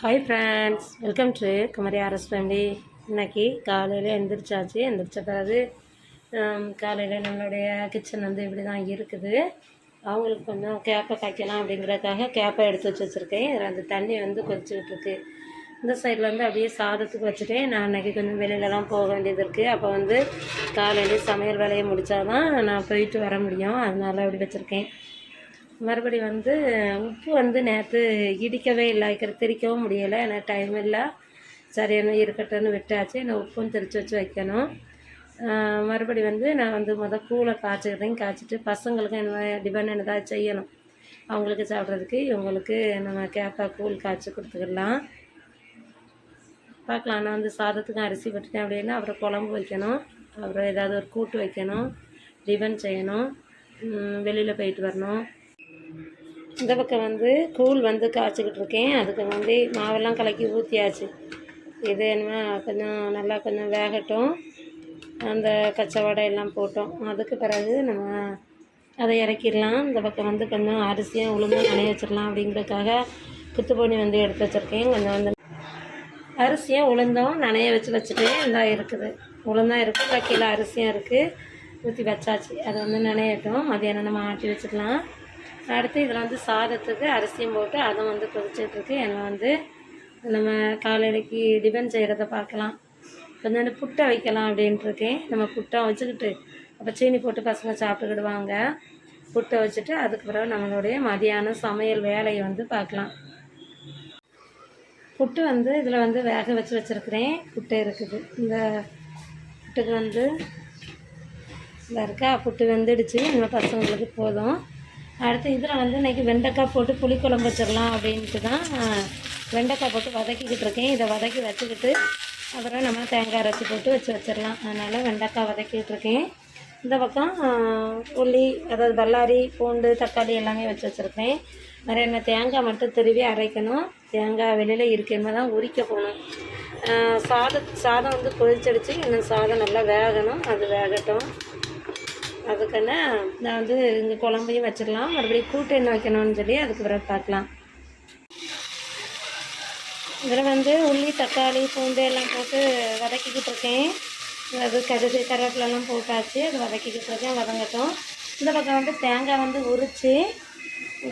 Hi friends welcome to Kumari R S family இன்னைக்கு காலையில் எழுந்திரிச்சாச்சு எந்திரிச்ச பிறகு காலையில் நம்மளுடைய கிச்சன் வந்து இப்படி தான் இருக்குது. அவங்களுக்கு கொஞ்சம் கேப்பை காய்க்கலாம் அப்படிங்கிறதுக்காக கேப்பை எடுத்து வச்சு வச்சுருக்கேன். இதில் அந்த தண்ணி வந்து கொதிச்சுக்கிட்டு இருக்கு. இந்த சைடில் வந்து அப்படியே சாதத்துக்கு வச்சுட்டேன். நான் அன்றைக்கி கொஞ்சம் வெளியிலலாம் போக வேண்டியது இருக்குது அப்போ வந்து காலையிலேயே சமையல் வேலையை முடித்தாதான் நான் போயிட்டு வர முடியும். அதனால் அப்படி வச்சுருக்கேன். மறுபடி வந்து உப்பு வந்து நேற்று இடிக்கவே இல்லை. திரிக்கவும் முடியலை. எனக்கு டைம் இல்லை. சரி என்ன இருக்கட்டும்னு விட்டாச்சு. நான் உப்பும் திரிச்சு வச்சு வைக்கணும். மறுபடி வந்து நான் வந்து முதல் கூழை காய்ச்சிக்கிறதையும் காய்ச்சிட்டு பசங்களுக்கு என்ன டிபன் ஏதாவது செய்யணும். அவங்களுக்கு சாப்பிட்றதுக்கு இவங்களுக்கு நம்ம கேப்பா கூழ் காய்ச்சி கொடுத்துக்கலாம். பார்க்கலாம். நான் வந்து சாதத்துக்கும் அரிசி விட்டுட்டேன் அப்படின்னா அப்புறம் குழம்பு வைக்கணும். அப்புறம் ஏதாவது ஒரு கூட்டு வைக்கணும். டிபன் செய்யணும். வெளியில் போயிட்டு வரணும். இந்த பக்கம் வந்து கூழ் வந்து காய்ச்சிக்கிட்டு இருக்கேன் அதுக்கு வந்து மாவெல்லாம் கலக்கி ஊற்றியாச்சு இது என்னமோ கொஞ்சம் நல்லா கொஞ்சம் வேகட்டும். அந்த கச்சை வடை எல்லாம் போட்டோம். அதுக்கு பிறகு நம்ம அதை இறக்கிடலாம். இந்த பக்கம் வந்து கொஞ்சம் அரிசியும் உளுந்தும் நனைய வச்சிடலாம் அப்படிங்கிறதுக்காக குத்துப்பொனி வந்து எடுத்து வச்சுருக்கேன். கொஞ்சம் வந்து அரிசியும் உளுந்தும் நனைய வச்சு வச்சுட்டு இதாக இருக்குது. உளுந்தான் இருக்குது கீழே அரிசியும் இருக்குது ஊற்றி வச்சாச்சு. அது வந்து நனையட்டும். மதியானம் நம்ம ஆட்டி வச்சுக்கலாம் அடுத்து இதில் வந்து சாதத்துக்கு அரிசியும் போட்டு அதுவும் வந்து கொதிச்சிட்ருக்கு. என்னை வந்து நம்ம காலையிலைக்கு டிபன் செய்கிறத பார்க்கலாம். கொஞ்சோண்டு புட்டை வைக்கலாம் அப்படின்ட்டு இருக்கேன் நம்ம புட்டை வச்சுக்கிட்டு அப்போ சீனி போட்டு பசங்க சாப்பிட்டுக்கிடுவாங்க. புட்டை வச்சுட்டு அதுக்கு பிறகு நம்மளுடைய மதியானம் சமையல் வேலையை வந்து பார்க்கலாம். புட்டு வந்து இதில் வந்து வேக வச்சு வச்சுருக்கிறேன். புட்டு இருக்குது. இந்த புட்டுக்கு வந்து இந்த இருக்கா புட்டு வெந்துடுச்சு. நம்ம பசங்களுக்கு போதும். அடுத்து இதில் வந்து இன்றைக்கி வெண்டைக்காய் போட்டு புளிக்குழம்பு வச்சிடலாம் அப்படின்ட்டு தான் வெண்டைக்காய் போட்டு வதக்கிக்கிட்டு இருக்கேன். இதை வதக்கி வச்சுக்கிட்டு அப்புறம் நம்ம தேங்காய் அரைச்சி போட்டு வச்சு வச்சிடலாம். அதனால் வெண்டைக்காய் வதக்கிட்டு இருக்கேன். இந்த பக்கம் உள்ளி அதாவது பல்லாரி பூண்டு தக்காளி எல்லாமே வச்சு வச்சுருக்கேன். வேறு என்ன தேங்காய் மட்டும் திருவி அரைக்கணும். தேங்காய் வெளியில் இருக்கிற தான் உரிக்க போகணும். சாதம் சாதம் வந்து கொதிச்சடிச்சு இன்னும் சாதம் நல்லா வேகணும். அது வேகட்டும். அதுக்கான நான் வந்து இங்கே குழம்பையும் வச்சிடலாம். மறுபடியும் கூட்டு என்ன வைக்கணும்னு சொல்லி அதுக்கு பிறகு பார்க்கலாம். இதில் வந்து உள்ளி தக்காளி பூண்டு எல்லாம் போட்டு வதக்கிக்கிட்டு இருக்கேன். அது கடுகு கருவேப்பிலெல்லாம் போட்டாச்சு. அது வதக்கிக்கிட்டு இருக்கேன் வதங்கட்டும். இந்த பக்கம் வந்து தேங்காய் வந்து உரித்து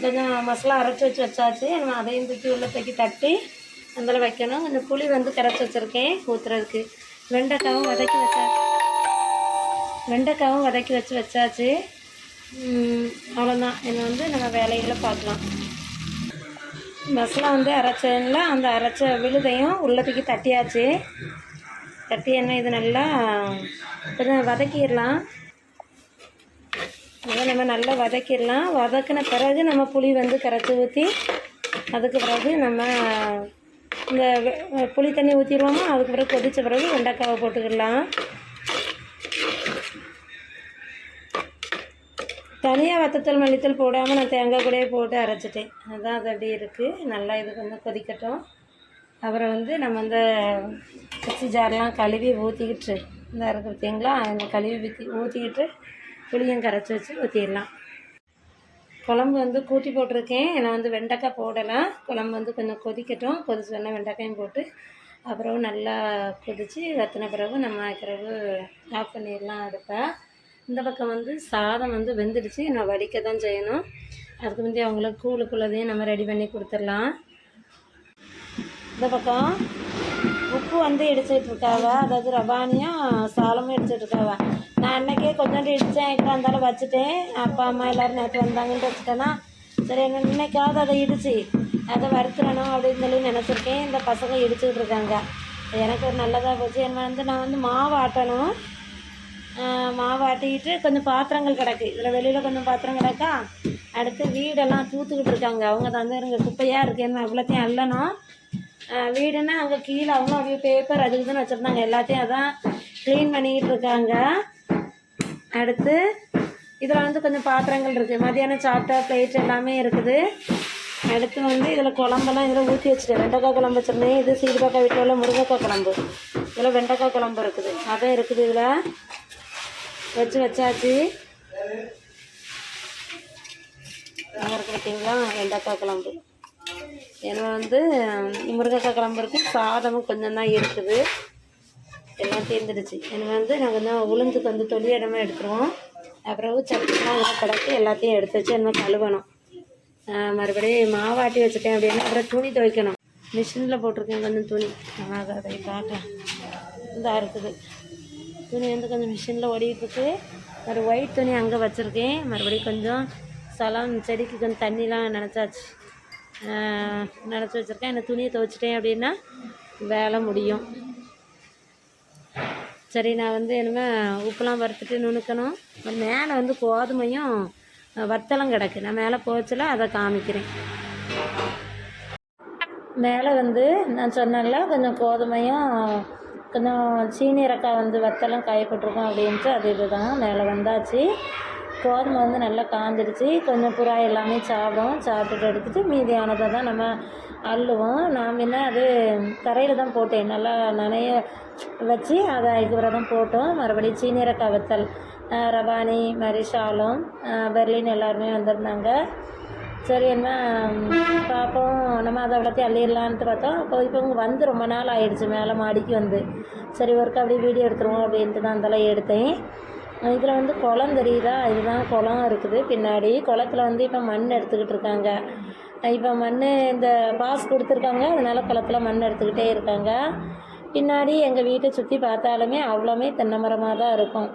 கொஞ்சம் மசாலா அரைச்சி வச்சு வச்சாச்சு. நம்ம அதையும் தூக்கி உள்ள தூக்கி தட்டி அதில் வைக்கணும். கொஞ்சம் புளி வந்து கரைச்சி வச்சுருக்கேன் ஊற்றுறதுக்கு வெண்டைக்காவும் வதக்கி வச்சா வெண்டைக்காவும் வதக்கி வச்சு வச்சாச்சு. அவ்வளோதான் இதை வந்து நம்ம வேலைகளை பார்க்கலாம். மசாலா வந்து அரைச்சதுல அந்த அரைச்ச விழுதையும் உள்ளத்துக்கு தட்டியாச்சு. தட்டி என்ன இது நல்லா கொஞ்சம் வதக்கிடலாம். அதை நம்ம நல்லா வதக்கிடலாம். வதக்கின பிறகு நம்ம புளி வந்து கரைச்சி ஊற்றி அதுக்கு பிறகு நம்ம இந்த புளி தண்ணி ஊற்றிடுவோமா அதுக்கு பிறகு கொதித்த பிறகு வெண்டைக்காவை போட்டுக்கிடலாம். தனியாக வத்தத்தல் மல்லித்தல் போடாமல் நான் தேங்காய் கூடயே போட்டு அரைச்சிட்டேன். அதுதான் அது அப்படி இருக்குது நல்லா இது கொஞ்சம் கொதிக்கட்டும். அப்புறம் வந்து நம்ம இந்த மிக்ஸி ஜார்லாம் கழுவி ஊற்றிக்கிட்டு இந்த இருக்கு பார்த்தீங்களா இந்த கழுவி ஊற்றி ஊற்றிக்கிட்டு புளியும் கரைச்சி வச்சு ஊற்றிடலாம் குழம்பு வந்து கூட்டி போட்டிருக்கேன். நான் வந்து வெண்டைக்காய் போடலாம் குழம்பு வந்து கொஞ்சம் கொதிக்கட்டும். கொதிச்சோடனே வெண்டைக்காயும் போட்டு அப்புறம் நல்லா கொதித்து வத்தின பிறகு நம்ம பிறகு ஆஃப் பண்ணிடலாம் அடுப்பை இந்த பக்கம் வந்து சாதம் வந்து வெந்துடுச்சு. நான் வடிக்க தான் செய்யணும். அதுக்கு முந்தைய அவங்களுக்கு கூழுக்குள்ளதையும் நம்ம ரெடி பண்ணி கொடுத்துடலாம். இந்த பக்கம் உப்பு வந்து இடிச்சிட்டு இருக்காவ. அதாவது ரவானியும் சாலமும் இடிச்சிட்டு இருக்காவ. நான் அன்னைக்கே கொஞ்சோண்டு இடித்தேன் இப்போ இருந்தாலும் வச்சுட்டேன். அப்பா அம்மா எல்லோரும் நேற்று வந்தாங்கன்னு வச்சுட்டேன்னா சரி என்ன இன்னைக்காவது அதை இடிச்சு அதை வறுத்துடணும் அப்படின்னு சொல்லி நினச்சிருக்கேன். இந்த பசங்க இடிச்சுக்கிட்டு இருக்காங்க. எனக்கு ஒரு நல்லதாக போச்சு. என்ன வந்து நான் வந்து மாவு ஆட்டணும். மாவாட்டிக்கிட்டு கொஞ்சம் பாத்திரங்கள் கிடக்கு. இதில் வெளியில் கொஞ்சம் பாத்திரம் கிடக்கா அடுத்து வீடெல்லாம் தூத்துக்கிட்டு இருக்காங்க. அவங்க வந்து இருங்க குப்பையாக இருக்குன்னு அவ்வளோத்தையும் அள்ளணும். வீடுன்னா அங்கே கீழே அவங்க அப்படியே பேப்பர் அது இதுன்னு வச்சுருந்தாங்க. எல்லாத்தையும் அதான் க்ளீன் பண்ணிக்கிட்டு இருக்காங்க. அடுத்து இதில் வந்து கொஞ்சம் பாத்திரங்கள் இருக்குது மதியானம் சாப்பிட்டா பிளேட் எல்லாமே இருக்குது. அடுத்து வந்து இதில் குழம்பெல்லாம் இதில் ஊற்றி வச்சுட்டேன். வெண்டைக்காய் குழம்பு வச்சுருந்தேன். இது சீர்காக்காய் வீட்டில் உள்ள முருங்கைக்காய் குழம்பு. இதில் வெண்டைக்காய் குழம்பு இருக்குது. அதுவும் இருக்குது இதில். வச்சு வச்சாச்சு. நல்லா இருக்கு பார்த்தீங்களா வெண்டைக்காய் குழம்பு ஏன்னா வந்து முருங்கைக்காய் குழம்பு இருக்குது சாதமும் கொஞ்சம் தான் இருக்குது. எல்லாம் தீர்ந்துடுச்சு. எனக்கு வந்து நாங்கள் வந்து உளுந்துக்கு வந்து தொழில் இடமா எடுத்துருவோம். அப்புறம் சட்னிலாம் இதெல்லாம் கிடக்கு எல்லாத்தையும் எடுத்து வச்சு என்ன கழுவணும். மறுபடியும் மாவாட்டி வச்சுட்டேன் அப்படின்னா அப்புறம் துணி துவைக்கணும். மிஷினில் போட்டிருக்கேன் கொஞ்சம் துணி. நான் அதை பார்க்க இருக்குது. துணி வந்து கொஞ்சம் மிஷினில் ஓடிட்டுருக்கு. ஒரு ஒயிட் துணி அங்கே வச்சுருக்கேன். மறுபடியும் கொஞ்சம் சலம் செடிக்கு கொஞ்சம் தண்ணிலாம் நினச்சாச்சு. நினச்சி வச்சுருக்கேன். இந்த துணியை துவைச்சிட்டேன் அப்படின்னா வேலை முடியும். சரி நான் வந்து இனிமேல் உப்புலாம் வறுத்துட்டு நுணுக்கணும். மேலே வந்து கோதுமையும் வர்த்தலம் வத்தலும் கிடக்கு. நான் மேலே போச்சுல அதை காமிக்கிறேன். மேலே வந்து நான் சொன்னேன்ல கொஞ்சம் கோதுமையும் கொஞ்சம் சீனிரக்காய் வந்து வத்தெல்லாம் காயப்பட்டிருக்கோம் அப்படின்ட்டு அது இதுதான். மேலே வந்தாச்சு. கோதுமை வந்து நல்லா காஞ்சிடுச்சு கொஞ்சம் புறா எல்லாமே சாப்பிடும். சாப்பிட்டுட்டு எடுத்துட்டு மீதியானதை தான் நம்ம அள்ளுவோம். நான் முன்ன அது தரையில் தான் போட்டேன். நல்லா நனைய வச்சு அதை அதுக்கப்புறம் தான் போட்டோம். மறுபடியும் சீனியரக்காய் வத்தல் ரபானி ரவானி மரிஷாலும் பெர்லின் எல்லாருமே வந்திருந்தாங்க. சரி என்ன பார்ப்போம் நம்ம அதை அவ்வளோத்தையும் அள்ளிடலான்ட்டு பார்த்தோம். அப்போ இப்போ இவங்க வந்து ரொம்ப நாள் ஆயிடுச்சு மேலே மாடிக்கு வந்து. சரி ஒருக்கா அப்படியே வீடியோ எடுத்துருவோம் அப்படின்ட்டு தான் அதெல்லாம் எடுத்தேன். இதில் வந்து குளம் தெரியுதா? இதுதான் குளம் இருக்குது. பின்னாடி குளத்துல வந்து இப்போ மண் எடுத்துக்கிட்டு இருக்காங்க. இப்போ மண் இந்த பாஸ் கொடுத்துருக்காங்க. அதனால் குளத்துல மண் எடுத்துக்கிட்டே இருக்காங்க. பின்னாடி எங்கள் வீட்டை சுற்றி பார்த்தாலுமே அவ்வளோமே தென்னை மரமாக தான் இருக்கும்.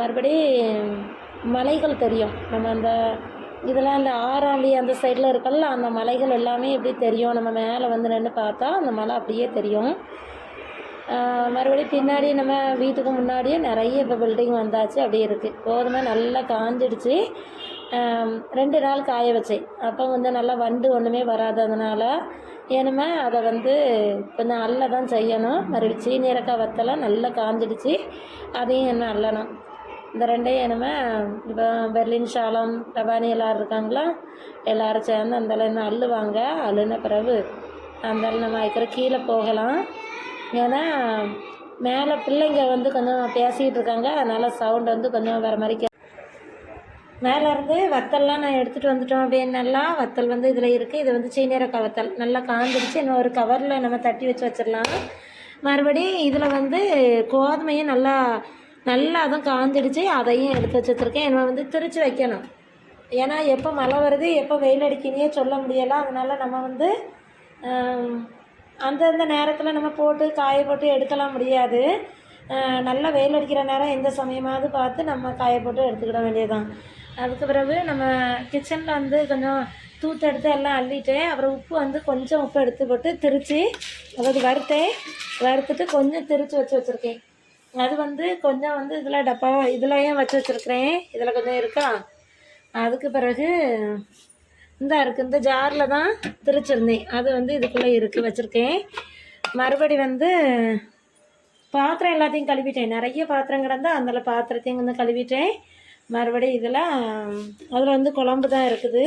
மறுபடி மலைகள் தெரியும். நம்ம அந்த இதெல்லாம் இந்த ஆறாம்பி அந்த சைடில் இருக்கல அந்த மலைகள் எல்லாமே எப்படி தெரியும்? நம்ம மேலே வந்து நின்று பார்த்தா அந்த மலை அப்படியே தெரியும். மறுபடியும் பின்னாடி நம்ம வீட்டுக்கு முன்னாடியே நிறைய இப்போ பில்டிங் வந்தாச்சு. அப்படியே இருக்குது கோதுமை நல்லா காஞ்சிடுச்சு. ரெண்டு நாள் காய வச்சேன். அப்போ வந்து நல்லா வண்டு ஒன்றுமே வராததுனால ஏனுமே அதை வந்து கொஞ்சம் அல்ல தான் செய்யணும். மறுபடியும் சீனியரக்காய் வத்தலாம் நல்லா காஞ்சிடுச்சு. அதையும் என்ன அல்லணும் இந்த ரெண்டையும் என்னமே இப்போ பெர்லின் சாலம் ரபானி எல்லோரும் இருக்காங்களா? எல்லாரும் சேர்ந்து அந்த என்ன அள்ளுவாங்க. அள்ளுன பிறகு அந்த நம்ம இருக்கிற கீழே போகலாம். ஏன்னா மேலே பிள்ளைங்க வந்து கொஞ்சம் பேசிக்கிட்டு இருக்காங்க. அதனால் சவுண்ட் வந்து கொஞ்சம் வேறு மாதிரி கே மேலே இருந்து வத்தல்லாம் நான் எடுத்துகிட்டு வந்துட்டோம் அப்படின்னெல்லாம் வத்தல் வந்து இதில் இருக்குது இது வந்து சீனியரக்காய் வத்தல். நல்லா காந்துடுச்சு இன்னும் ஒரு கவரில் நம்ம தட்டி வச்சு வச்சிடலாம். மறுபடியும் இதில் வந்து கோதுமையும் நல்லா நல்லா அதுவும் காஞ்சிடுச்சு அதையும் எடுத்து வச்சு வச்சுருக்கேன். என்னை வந்து திரிச்சு வைக்கணும். ஏன்னா எப்போ மழை வருது எப்போ வெயில் அடிக்கினே சொல்ல முடியலை. அதனால் நம்ம வந்து அந்தந்த நேரத்தில் நம்ம போட்டு காய போட்டு எடுக்கலாம் முடியாது. நல்லா வெயில் அடிக்கிற நேரம் எந்த சமயமாவது பார்த்து நம்ம காய போட்டு எடுத்துக்கிட வேண்டியதுதான். அதுக்கு பிறகு நம்ம கிச்சனில் வந்து கொஞ்சம் தூத்து எடுத்து எல்லாம் அள்ளிட்டு அப்புறம் உப்பு வந்து கொஞ்சம் உப்பு எடுத்து போட்டு திரித்து அதாவது வறுத்தேன் வறுத்துட்டு கொஞ்சம் திரிச்சு வச்சு வச்சுருக்கேன். அது வந்து கொஞ்சம் வந்து இதில் டப்பா இதுலையும் வச்சு வச்சுருக்கிறேன்? இதில் கொஞ்சம் இருக்கா? அதுக்கு பிறகு இந்த இருக்குது இந்த ஜாரில் தான் திரிச்சிருந்தேன். அது வந்து இதுக்குள்ளே இருக்குது வச்சுருக்கேன். மறுபடி வந்து பாத்திரம் எல்லாத்தையும் கழுவிட்டேன். நிறைய பாத்திரம் கிடந்தா அதில் பாத்திரத்தையும் வந்து கழுவிட்டேன். மறுபடியும் இதில் அதில் வந்து குழம்பு தான் இருக்குது.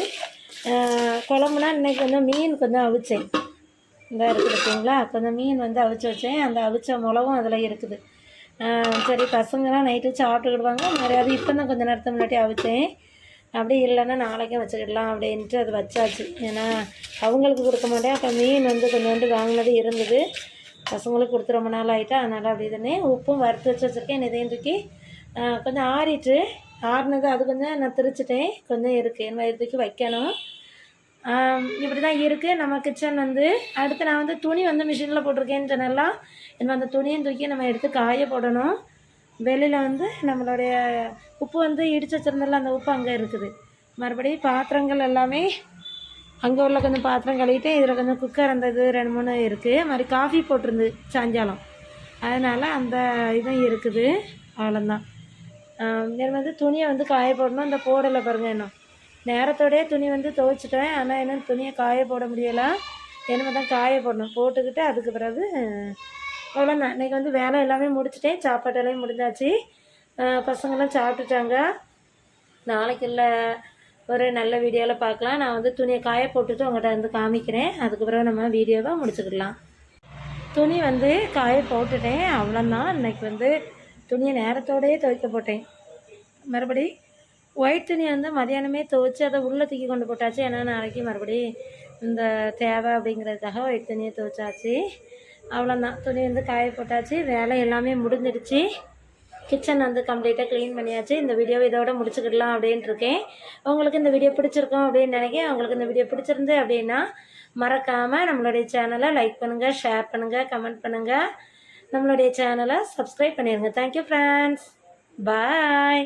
குழம்புனா இன்னைக்கு கொஞ்சம் மீன் கொஞ்சம் அவிச்சேன். இந்த இருக்குது பார்த்தீங்களா? கொஞ்சம் மீன் வந்து அவிச்சு வச்சேன். அந்த அவிச்ச மிளகும் அதில் இருக்குது. சரி பசங்களாம் நைட்டு சாப்பிட்டுக்கிடுவாங்க. மாதிரி அது இப்போ தான் கொஞ்சம் நேரத்துக்கு முன்னாடி அவிச்சேன். அப்படி இல்லைன்னா நாளைக்கும் வச்சுக்கிடலாம் அப்படின்ட்டு அது வச்சாச்சு. ஏன்னா அவங்களுக்கு கொடுக்க மாட்டேன். அப்போ மீன் வந்து கொஞ்சோண்டு வாங்கினது இருந்தது. பசங்களுக்கு கொடுத்து ரொம்ப நாள் ஆகிட்டா அதனால் அப்படி தானே. உப்பும் வறுத்து வச்சு வச்சுருக்கேன் இதையும் தூக்கி கொஞ்சம் ஆறிட்டு ஆறினது அது கொஞ்சம் நான் திரிச்சிட்டேன். கொஞ்சம் இருக்குது என்ன இது தூக்கி வைக்கணும். இப்படி தான் இருக்குது நம்ம கிச்சன் வந்து அடுத்து நான் வந்து துணி வந்து மிஷினில் போட்டிருக்கேன்னு சொன்னலாம் இன்னும் அந்த துணியும் தூக்கி நம்ம எடுத்து காய போடணும். வெளியில் வந்து நம்மளுடைய உப்பு வந்து இடிச்சு வச்சுருந்தால அந்த உப்பு அங்கே இருக்குது. மறுபடியும் பாத்திரங்கள் எல்லாமே அங்கே உள்ள கொஞ்சம் பாத்திரம் கழுவிட்டு இதில் கொஞ்சம் குக்கர் அந்த இது ரெண்டு மூணு இருக்குது மாதிரி காஃபி போட்டிருந்து சாயங்காலம். அதனால் அந்த இதுவும் இருக்குது. அவ்வளோதான் இது வந்து துணியை வந்து காய போடணும். இந்த போடலை பாருங்க இன்னும். நேரத்தோடய துணி வந்து துவைச்சிட்டேன். ஆனால் என்ன துணியை காய போட முடியலை. இனிமே தான் காய போடணும். போட்டுக்கிட்டு அதுக்கு பிறகு அவ்வளோதான் இன்றைக்கி வந்து வேலை எல்லாமே முடிச்சிட்டேன். சாப்பாட்டெல்லாம் முடிஞ்சாச்சு. பசங்களாம் சாப்பிட்டுட்டாங்க. நாளைக்கு இல்லை ஒரு நல்ல வீடியோவில் பார்க்கலாம். நான் வந்து துணியை காய போட்டுட்டு உங்கள்கிட்ட வந்து காமிக்கிறேன். அதுக்கு பிறகு நம்ம வீடியோவை முடிச்சுக்கலாம் துணி வந்து காய போட்டுட்டேன். அவ்வளோதான் இன்றைக்கி வந்து துணியை நேரத்தோடயே துவைக்க போட்டேன். மறுபடி ஒயிட் துணி வந்து மதியானமே துவைச்சி அதை உள்ளே தூக்கி கொண்டு போட்டாச்சு. ஏன்னா நாளைக்கு மறுபடி இந்த தேவை அப்படிங்கிறதுக்காக ஒயிட் துணியை துவைச்சாச்சு. அவ்வளோதான் துணி வந்து காய போட்டாச்சு. வேலை எல்லாமே முடிஞ்சிடுச்சு. கிச்சன் வந்து கம்ப்ளீட்டாக க்ளீன் பண்ணியாச்சு. இந்த வீடியோ இதோட முடிச்சுக்கிடலாம் அப்படின்ட்டுருக்கேன் உங்களுக்கு இந்த வீடியோ பிடிச்சிருக்கும் அப்படின்னு நினைக்கிறேன். உங்களுக்கு இந்த வீடியோ பிடிச்சிருந்து அப்படின்னா மறக்காமல் நம்மளுடைய சேனலை லைக் பண்ணுங்கள் ஷேர் பண்ணுங்கள் கமெண்ட் பண்ணுங்கள் நம்மளுடைய சேனலை சப்ஸ்கிரைப் பண்ணிடுங்க தேங்க்யூ ஃப்ரெண்ட்ஸ் பாய்